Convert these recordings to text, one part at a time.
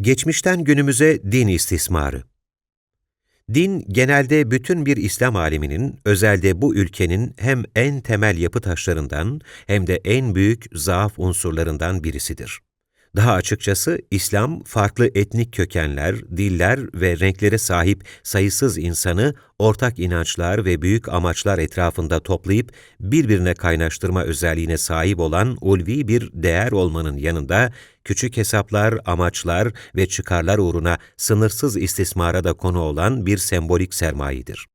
Geçmişten günümüze din istismarı. Din, genelde bütün bir İslam aleminin, özelde bu ülkenin hem en temel yapı taşlarından hem de en büyük zaaf unsurlarından birisidir. Daha açıkçası İslam, farklı etnik kökenler, diller ve renklere sahip sayısız insanı ortak inançlar ve büyük amaçlar etrafında toplayıp birbirine kaynaştırma özelliğine sahip olan ulvi bir değer olmanın yanında, küçük hesaplar, amaçlar ve çıkarlar uğruna sınırsız istismara da konu olan bir sembolik sermayedir.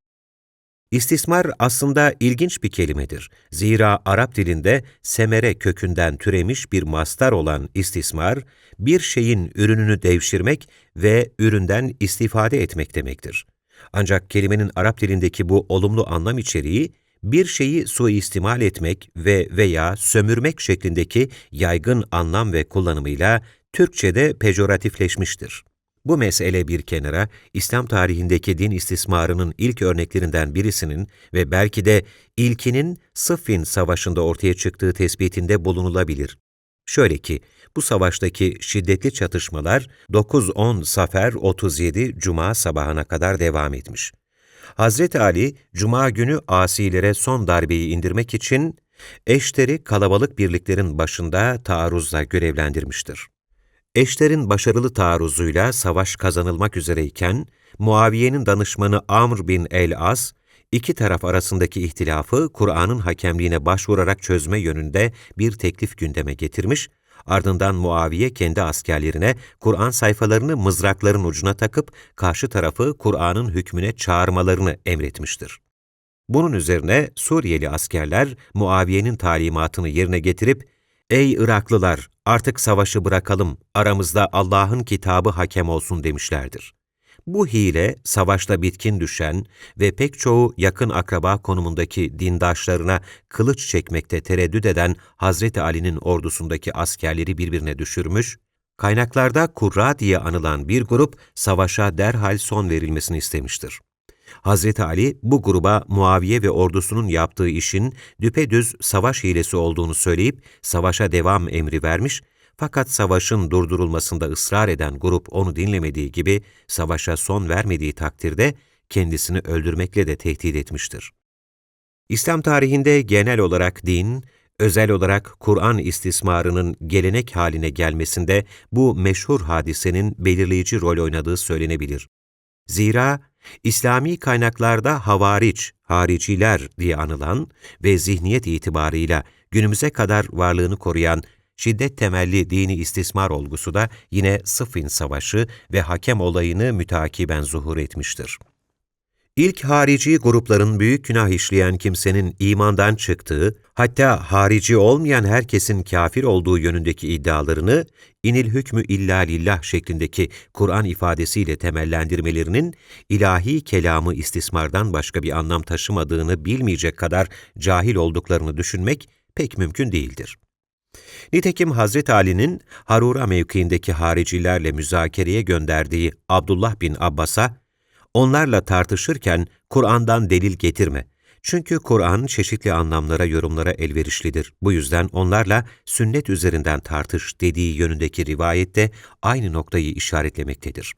İstismar aslında ilginç bir kelimedir. Zira Arap dilinde semere kökünden türemiş bir mastar olan istismar, bir şeyin ürününü devşirmek ve üründen istifade etmek demektir. Ancak kelimenin Arap dilindeki bu olumlu anlam içeriği, bir şeyi suistimal etmek ve veya sömürmek şeklindeki yaygın anlam ve kullanımıyla Türkçe'de pejoratifleşmiştir. Bu mesele bir kenara, İslam tarihindeki din istismarının ilk örneklerinden birisinin ve belki de ilkinin Sıffin Savaşı'nda ortaya çıktığı tespitinde bulunulabilir. Şöyle ki, bu savaştaki şiddetli çatışmalar 9-10 Safer 37 Cuma sabahına kadar devam etmiş. Hazreti Ali, Cuma günü asilere son darbeyi indirmek için eşleri kalabalık birliklerin başında taarruzla görevlendirmiştir. Eşlerin başarılı taarruzuyla savaş kazanılmak üzereyken, Muaviye'nin danışmanı Amr bin el-As, iki taraf arasındaki ihtilafı Kur'an'ın hakemliğine başvurarak çözme yönünde bir teklif gündeme getirmiş, ardından Muaviye kendi askerlerine Kur'an sayfalarını mızrakların ucuna takıp karşı tarafı Kur'an'ın hükmüne çağırmalarını emretmiştir. Bunun üzerine Suriyeli askerler Muaviye'nin talimatını yerine getirip Ey Iraklılar! Artık savaşı bırakalım, aramızda Allah'ın kitabı hakem olsun demişlerdir. Bu hile, savaşta bitkin düşen ve pek çoğu yakın akraba konumundaki dindaşlarına kılıç çekmekte tereddüt eden Hazreti Ali'nin ordusundaki askerleri birbirine düşürmüş, kaynaklarda Kurra diye anılan bir grup savaşa derhal son verilmesini istemiştir. Hazreti Ali bu gruba Muaviye ve ordusunun yaptığı işin düpedüz savaş hilesi olduğunu söyleyip savaşa devam emri vermiş fakat savaşın durdurulmasında ısrar eden grup onu dinlemediği gibi savaşa son vermediği takdirde kendisini öldürmekle de tehdit etmiştir. İslam tarihinde genel olarak din, özel olarak Kur'an istismarının gelenek haline gelmesinde bu meşhur hadisenin belirleyici rol oynadığı söylenebilir. Zira İslami kaynaklarda havariç, hariciler diye anılan ve zihniyet itibarıyla günümüze kadar varlığını koruyan şiddet temelli dini istismar olgusu da yine Sıffin Savaşı ve hakem olayını mütakiben zuhur etmiştir. İlk harici grupların büyük günah işleyen kimsenin imandan çıktığı, hatta harici olmayan herkesin kafir olduğu yönündeki iddialarını, inil hükmü illa lillah şeklindeki Kur'an ifadesiyle temellendirmelerinin, ilahi kelamı istismardan başka bir anlam taşımadığını bilmeyecek kadar cahil olduklarını düşünmek pek mümkün değildir. Nitekim Hazreti Ali'nin Harura mevkiindeki haricilerle müzakereye gönderdiği Abdullah bin Abbas'a, Onlarla tartışırken Kur'an'dan delil getirme. Çünkü Kur'an çeşitli anlamlara, yorumlara elverişlidir. Bu yüzden onlarla sünnet üzerinden tartış dediği yönündeki rivayette aynı noktayı işaretlemektedir.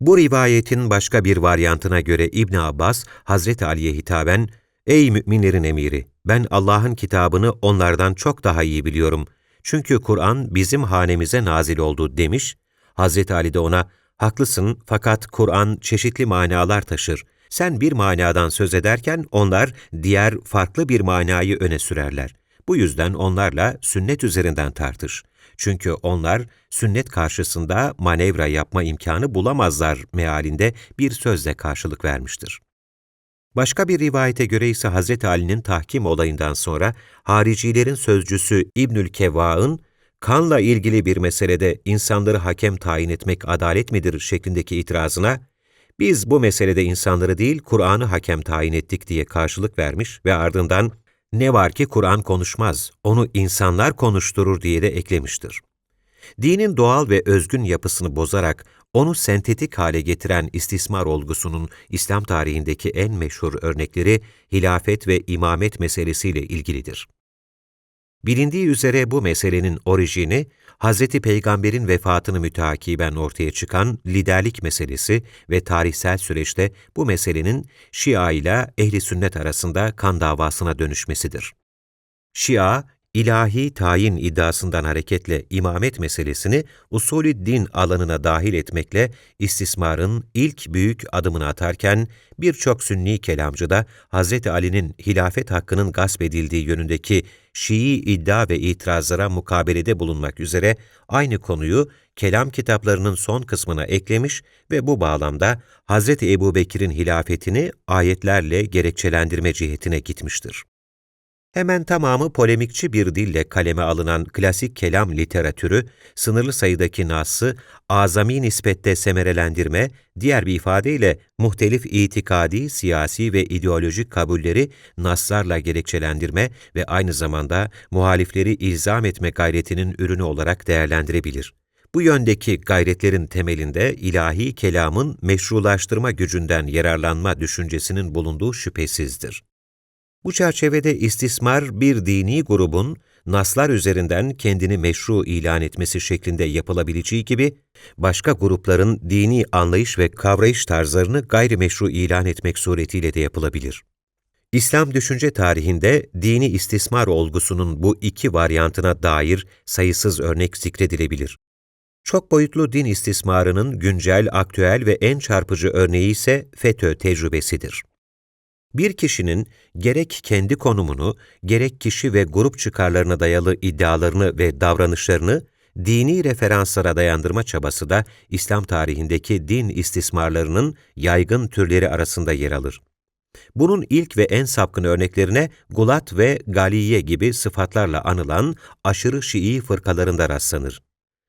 Bu rivayetin başka bir varyantına göre İbn Abbas, Hazreti Ali'ye hitaben, Ey müminlerin emiri! Ben Allah'ın kitabını onlardan çok daha iyi biliyorum. Çünkü Kur'an bizim hanemize nazil oldu demiş. Hazreti Ali de ona, Haklısın fakat Kur'an çeşitli manalar taşır. Sen bir manadan söz ederken onlar diğer farklı bir manayı öne sürerler. Bu yüzden onlarla sünnet üzerinden tartış. Çünkü onlar sünnet karşısında manevra yapma imkanı bulamazlar mealinde bir sözle karşılık vermiştir. Başka bir rivayete göre ise Hz. Ali'nin tahkim olayından sonra haricilerin sözcüsü İbnül Kevva'ın kanla ilgili bir meselede insanları hakem tayin etmek adalet midir şeklindeki itirazına, biz bu meselede insanları değil Kur'an'ı hakem tayin ettik diye karşılık vermiş ve ardından ne var ki Kur'an konuşmaz, onu insanlar konuşturur diye de eklemiştir. Dinin doğal ve özgün yapısını bozarak onu sentetik hale getiren istismar olgusunun İslam tarihindeki en meşhur örnekleri hilafet ve imamet meselesiyle ilgilidir. Bilindiği üzere bu meselenin orijini Hz. Peygamber'in vefatını müteakiben ortaya çıkan liderlik meselesi ve tarihsel süreçte bu meselenin Şia ile ehli sünnet arasında kan davasına dönüşmesidir. Şia, ilahi tayin iddiasından hareketle imamet meselesini usulü din alanına dahil etmekle istismarın ilk büyük adımını atarken birçok sünni kelamcı da Hz. Ali'nin hilafet hakkının gasp edildiği yönündeki Şii iddia ve itirazlara mukabelede bulunmak üzere aynı konuyu kelam kitaplarının son kısmına eklemiş ve bu bağlamda Hz. Ebu Bekir'in hilafetini ayetlerle gerekçelendirme cihetine gitmiştir. Hemen tamamı polemikçi bir dille kaleme alınan klasik kelam literatürü, sınırlı sayıdaki nas'ı azami nispette semerelendirme, diğer bir ifadeyle muhtelif itikadi, siyasi ve ideolojik kabulleri naslarla gerekçelendirme ve aynı zamanda muhalifleri ilzam etme gayretinin ürünü olarak değerlendirebilir. Bu yöndeki gayretlerin temelinde ilahi kelamın meşrulaştırma gücünden yararlanma düşüncesinin bulunduğu şüphesizdir. Bu çerçevede istismar bir dini grubun naslar üzerinden kendini meşru ilan etmesi şeklinde yapılabileceği gibi, başka grupların dini anlayış ve kavrayış tarzlarını gayrimeşru ilan etmek suretiyle de yapılabilir. İslam düşünce tarihinde dini istismar olgusunun bu iki varyantına dair sayısız örnek zikredilebilir. Çok boyutlu din istismarının güncel, aktüel ve en çarpıcı örneği ise FETÖ tecrübesidir. Bir kişinin gerek kendi konumunu, gerek kişi ve grup çıkarlarına dayalı iddialarını ve davranışlarını dini referanslara dayandırma çabası da İslam tarihindeki din istismarlarının yaygın türleri arasında yer alır. Bunun ilk ve en sapkın örneklerine Gulat ve Galiye gibi sıfatlarla anılan aşırı Şii fırkalarında rastlanır.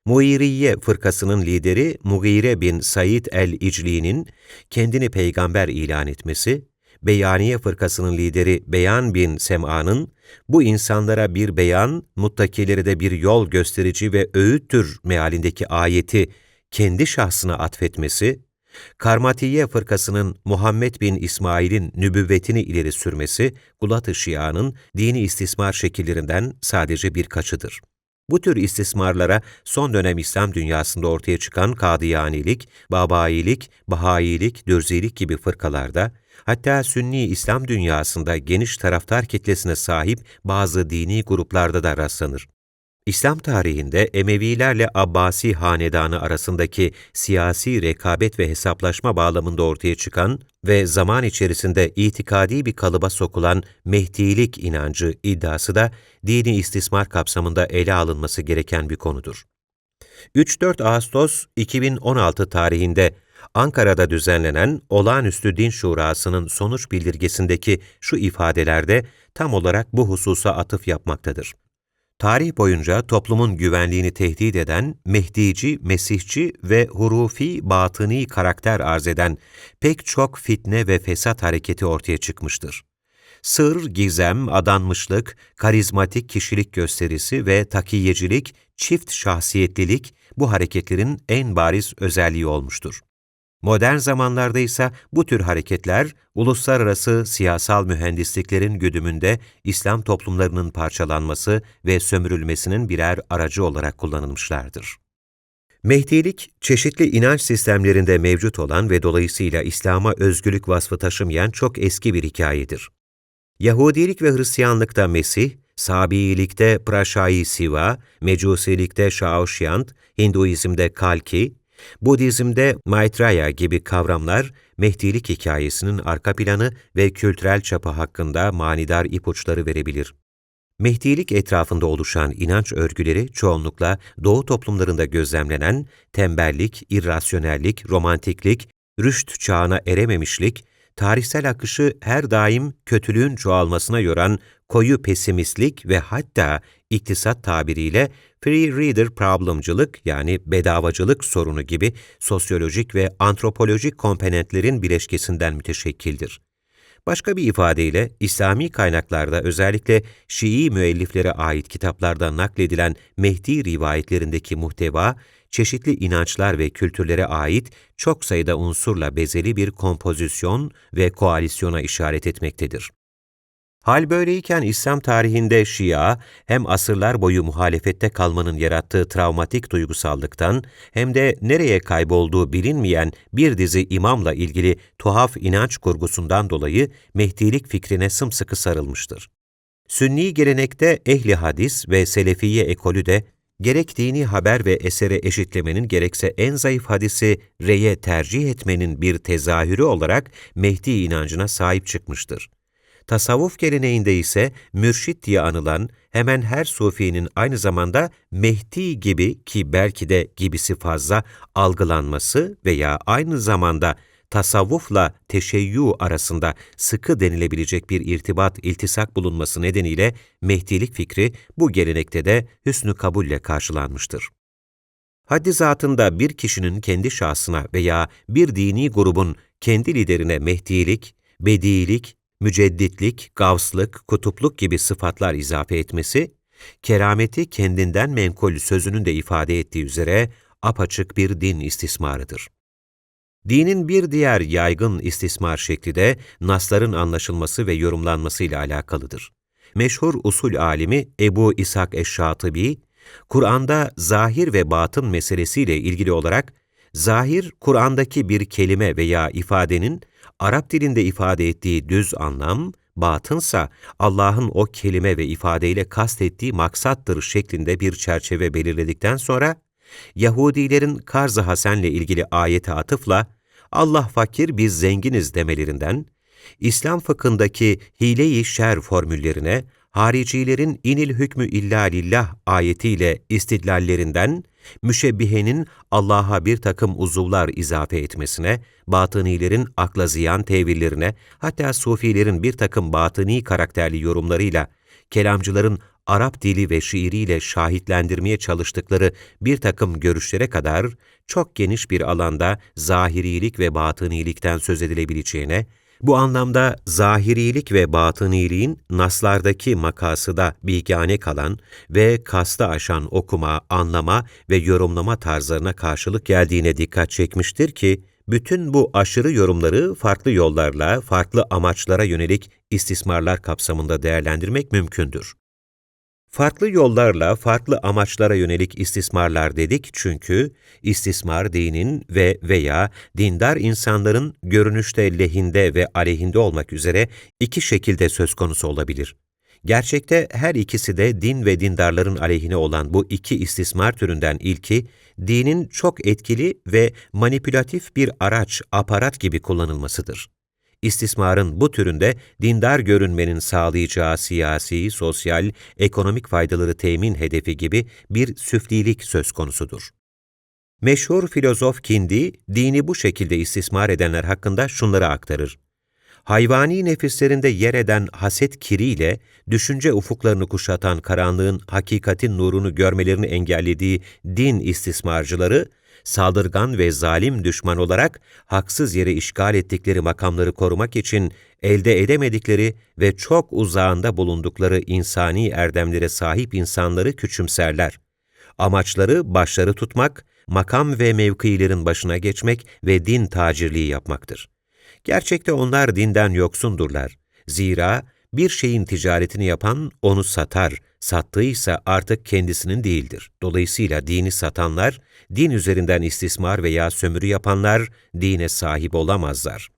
Muiriye fırkasının lideri Mugire bin Said el-İcli'nin kendini peygamber ilan etmesi, Beyaniye fırkasının lideri Beyan bin Sem'a'nın, bu insanlara bir beyan, muttakileri de bir yol gösterici ve öğüttür mealindeki ayeti kendi şahsına atfetmesi, Karmatiye fırkasının Muhammed bin İsmail'in nübüvvetini ileri sürmesi, Gulat-ı Şia'nın dini istismar şekillerinden sadece birkaçıdır. Bu tür istismarlara son dönem İslam dünyasında ortaya çıkan Kadıyanilik, Babailik, Bahailik, Dürzilik gibi fırkalarda, hatta Sünni İslam dünyasında geniş taraftar kitlesine sahip bazı dini gruplarda da rastlanır. İslam tarihinde Emevilerle Abbasi hanedanı arasındaki siyasi rekabet ve hesaplaşma bağlamında ortaya çıkan ve zaman içerisinde itikadi bir kalıba sokulan Mehdilik inancı iddiası da dini istismar kapsamında ele alınması gereken bir konudur. 3-4 Ağustos 2016 tarihinde Ankara'da düzenlenen Olağanüstü Din Şurası'nın sonuç bildirgesindeki şu ifadelerde tam olarak bu hususa atıf yapmaktadır. Tarih boyunca toplumun güvenliğini tehdit eden, mehdici, mesihçi ve hurufi batıni karakter arz eden pek çok fitne ve fesat hareketi ortaya çıkmıştır. Sır, gizem, adanmışlık, karizmatik kişilik gösterisi ve takiyecilik, çift şahsiyetlilik bu hareketlerin en bariz özelliği olmuştur. Modern zamanlarda ise bu tür hareketler, uluslararası siyasal mühendisliklerin güdümünde İslam toplumlarının parçalanması ve sömürülmesinin birer aracı olarak kullanılmışlardır. Mehdilik, çeşitli inanç sistemlerinde mevcut olan ve dolayısıyla İslam'a özgürlük vasfı taşımayan çok eski bir hikayedir. Yahudilik ve Hristiyanlıkta Mesih, Sabiilikte Praşai Siva, Mecusilikte Şaoşyant, Hinduizmde Kalki, Budizm'de Maitreya gibi kavramlar, Mehdilik hikayesinin arka planı ve kültürel çapı hakkında manidar ipuçları verebilir. Mehdilik etrafında oluşan inanç örgüleri çoğunlukla Doğu toplumlarında gözlemlenen tembellik, irrasyonellik, romantiklik, rüşt çağına erememişlik, tarihsel akışı her daim kötülüğün çoğalmasına yoran koyu pesimistlik ve hatta iktisat tabiriyle free reader problemcılık yani bedavacılık sorunu gibi sosyolojik ve antropolojik komponentlerin bileşkesinden müteşekkildir. Başka bir ifadeyle İslami kaynaklarda özellikle Şii müelliflere ait kitaplarda nakledilen Mehdi rivayetlerindeki muhteva, çeşitli inançlar ve kültürlere ait çok sayıda unsurla bezeli bir kompozisyon ve koalisyona işaret etmektedir. Hal böyleyken İslam tarihinde Şia, hem asırlar boyu muhalefette kalmanın yarattığı travmatik duygusallıktan, hem de nereye kaybolduğu bilinmeyen bir dizi imamla ilgili tuhaf inanç kurgusundan dolayı Mehdilik fikrine sımsıkı sarılmıştır. Sünni gelenekte ehli hadis ve selefiye ekolü de gerek dini haber ve esere eşitlemenin gerekse en zayıf hadisi reye tercih etmenin bir tezahürü olarak Mehdi inancına sahip çıkmıştır. Tasavvuf geleneğinde ise mürşit diye anılan hemen her sufinin aynı zamanda Mehdi gibi ki belki de gibisi fazla algılanması veya aynı zamanda tasavvufla teşeyyü arasında sıkı denilebilecek bir irtibat, iltisak bulunması nedeniyle Mehdilik fikri bu gelenekte de hüsnü kabulle karşılanmıştır. Haddi zatında bir kişinin kendi şahsına veya bir dini grubun kendi liderine mehdilik, bediilik, mücedditlik, gavslık, kutupluk gibi sıfatlar izafe etmesi, kerameti kendinden menkul sözünün de ifade ettiği üzere apaçık bir din istismarıdır. Dinin bir diğer yaygın istismar şekli de nasların anlaşılması ve yorumlanması ile alakalıdır. Meşhur usul alimi Ebu İshak Eşşatıbi, Kur'an'da zahir ve batın meselesiyle ilgili olarak, zahir, Kur'an'daki bir kelime veya ifadenin Arap dilinde ifade ettiği düz anlam, batınsa Allah'ın o kelime ve ifadeyle kastettiği maksattır şeklinde bir çerçeve belirledikten sonra, Yahudilerin Karz-ı Hasen'le ilgili ayete atıfla, Allah fakir biz zenginiz demelerinden, İslam fıkhındaki hile-i şer formüllerine, haricilerin inil hükmü illa lillah ayetiyle istidlallerinden, müşebbihenin Allah'a bir takım uzuvlar izafe etmesine, batınilerin akla ziyan tevillerine, hatta sufilerin bir takım batıni karakterli yorumlarıyla, kelamcıların Arap dili ve şiiriyle şahitlendirmeye çalıştıkları bir takım görüşlere kadar çok geniş bir alanda zahirilik ve batınilikten söz edilebileceğine, bu anlamda zahirilik ve batıniliğin naslardaki makasıda bilgane kalan ve kasta aşan okuma, anlama ve yorumlama tarzlarına karşılık geldiğine dikkat çekmiştir ki, bütün bu aşırı yorumları farklı yollarla, farklı amaçlara yönelik istismarlar kapsamında değerlendirmek mümkündür. Farklı yollarla, farklı amaçlara yönelik istismarlar dedik çünkü istismar dinin ve veya dindar insanların görünüşte lehinde ve aleyhinde olmak üzere iki şekilde söz konusu olabilir. Gerçekte her ikisi de din ve dindarların aleyhine olan bu iki istismar türünden ilki, dinin çok etkili ve manipülatif bir araç, aparat gibi kullanılmasıdır. İstismarın bu türünde dindar görünmenin sağlayacağı siyasi, sosyal, ekonomik faydaları temin hedefi gibi bir süflilik söz konusudur. Meşhur filozof Kindi, dini bu şekilde istismar edenler hakkında şunları aktarır. Hayvani nefislerinde yer eden haset kiriyle, düşünce ufuklarını kuşatan karanlığın hakikatin nurunu görmelerini engellediği din istismarcıları, saldırgan ve zalim düşman olarak haksız yere işgal ettikleri makamları korumak için elde edemedikleri ve çok uzağında bulundukları insani erdemlere sahip insanları küçümserler. Amaçları başları tutmak, makam ve mevkilerin başına geçmek ve din tacirliği yapmaktır. Gerçekte onlar dinden yoksundurlar. Zira bir şeyin ticaretini yapan onu satar, sattıysa artık kendisinin değildir. Dolayısıyla dini satanlar, din üzerinden istismar veya sömürü yapanlar dine sahip olamazlar.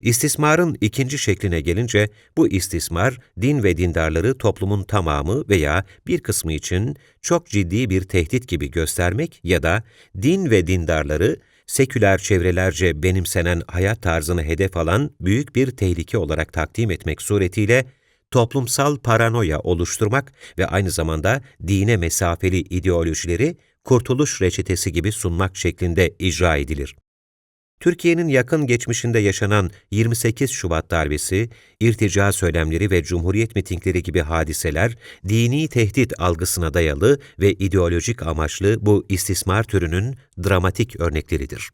İstismarın ikinci şekline gelince, bu istismar, din ve dindarları toplumun tamamı veya bir kısmı için çok ciddi bir tehdit gibi göstermek ya da din ve dindarları seküler çevrelerce benimsenen hayat tarzını hedef alan büyük bir tehlike olarak takdim etmek suretiyle toplumsal paranoya oluşturmak ve aynı zamanda dine mesafeli ideolojileri kurtuluş reçetesi gibi sunmak şeklinde icra edilir. Türkiye'nin yakın geçmişinde yaşanan 28 Şubat darbesi, irtica söylemleri ve cumhuriyet mitingleri gibi hadiseler, dini tehdit algısına dayalı ve ideolojik amaçlı bu istismar türünün dramatik örnekleridir.